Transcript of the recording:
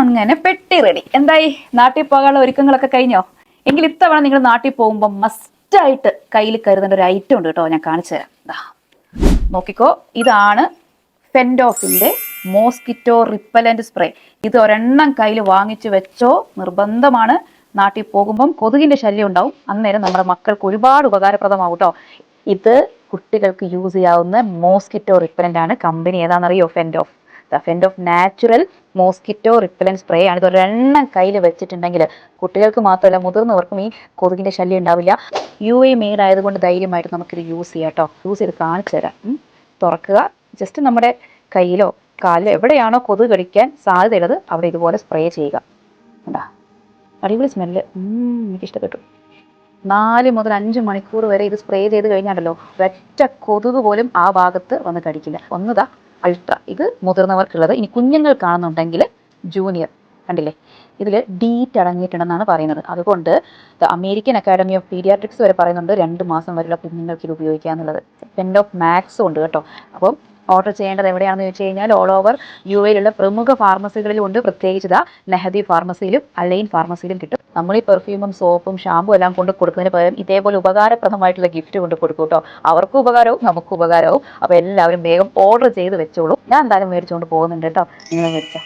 അങ്ങനെ പെട്ടി റെഡി എന്തായി? നാട്ടിൽ പോകാനുള്ള ഒരുക്കങ്ങളൊക്കെ കഴിഞ്ഞോ? എങ്കിൽ ഇത്തവണ നിങ്ങൾ നാട്ടിൽ പോകുമ്പോൾ മസ്റ്റായിട്ട് കയ്യിൽ കരുതേണ്ട ഒരു ഐറ്റം ഉണ്ട് കേട്ടോ ഞാൻ കാണിച്ചു തരാം. നോക്കിക്കോ ഇതാണ് ഫെൻഡോഫിന്റെ മോസ്കിറ്റോ റിപ്പലന്റ് സ്പ്രേ ഇത് ഒരെണ്ണം കയ്യിൽ വാങ്ങിച്ചു വെച്ചോ നിർബന്ധമാണ്. നാട്ടിൽ പോകുമ്പം കൊതുകിന്റെ ശല്യം ഉണ്ടാവും. അന്നേരം നമ്മുടെ മക്കൾക്ക് ഒരുപാട് ഉപകാരപ്രദമാവും കേട്ടോ. ഇത് കുട്ടികൾക്ക് യൂസ് ചെയ്യാവുന്ന മോസ്കിറ്റോ റിപ്പലന്റ് ആണ്. Company ഏതാണെന്നറിയോ? Fendoff fend off natural mosquito repellent spray ആണ്. ഇത് ഒരെണ്ണം കയ്യിൽ വെച്ചിട്ടുണ്ടെങ്കിൽ കുട്ടികൾക്ക് മാത്രമല്ല മുതിർന്നവർക്കും ഈ കൊതുകിന്റെ ശല്യം ഉണ്ടാവില്ല. യു എ മെയ്ഡ് ആയതുകൊണ്ട് ധൈര്യമായിട്ട് നമുക്കിത് യൂസ് ചെയ്യാം കേട്ടോ യൂസ് ചെയ്ത് കാണിച്ചു തരാം. തുറക്കുക. ജസ്റ്റ് നമ്മുടെ കയ്യിലോ കാലിലോ എവിടെയാണോ കൊതുക് കടിക്കാൻ സാധ്യതയുള്ളത് അവിടെ ഇതുപോലെ സ്പ്രേ ചെയ്യുക. കണ്ടാ? അടിപൊളി സ്മെല്ല് എനിക്ക് ഇഷ്ടപ്പെട്ടു നാല് മുതൽ അഞ്ച് മണിക്കൂർ വരെ ഇത് സ്പ്രേ ചെയ്ത് കഴിഞ്ഞാണ്ടല്ലോ ഒറ്റ കൊതുക് പോലും ആ ഭാഗത്ത് വന്ന് കടിക്കില്ല. ഒന്നതാ അൾട്ര. ഇത് മുതിർന്നവർക്കുള്ളത്. ഇനി കുഞ്ഞുങ്ങൾ കാണുന്നുണ്ടെങ്കിൽ ജൂനിയർ. കണ്ടില്ലേ? ഇതിൽ ഡീറ്റ് അടങ്ങിയിട്ടുണ്ടെന്നാണ് പറയുന്നത്. അതുകൊണ്ട് the American academy of paediatrics വരെ പറയുന്നുണ്ട്. രണ്ട് മാസം വരെയുള്ള കുഞ്ഞുങ്ങൾക്ക് ഇത് ഉപയോഗിക്കുക എന്നുള്ളത് പെൻ ഓഫ് മാത്സും ഉണ്ട് കേട്ടോ. അപ്പം ഓർഡർ ചെയ്യേണ്ടത് എവിടെയാണെന്ന് ചോദിച്ചു കഴിഞ്ഞാൽ ഓൾ ഓവർ യു എയിലുള്ള പ്രമുഖ ഫാർമസികളിലും ഉണ്ട്. പ്രത്യേകിച്ച് ഇതാ നെഹദി ഫാർമസിയിലും അലൈൻ ഫാർമസിയിലും കിട്ടും. നമ്മൾ ഈ പെർഫ്യൂമും സോപ്പും ഷാമ്പും എല്ലാം കൊണ്ട് കൊടുക്കുന്നതിന് പകരം ഇതേപോലെ ഉപകാരപ്രദമായിട്ടുള്ള ഗിഫ്റ്റ് കൊണ്ട് കൊടുക്കും കേട്ടോ. അവർക്കും ഉപകാരവും നമുക്ക് ഉപകാരവും. അപ്പോൾ എല്ലാവരും വേഗം ഓർഡർ ചെയ്ത് വെച്ചോളൂ. ഞാൻ എന്തായാലും മേടിച്ചുകൊണ്ട് പോകുന്നുണ്ട് കേട്ടോ. നിങ്ങൾ മേടിച്ചാൽ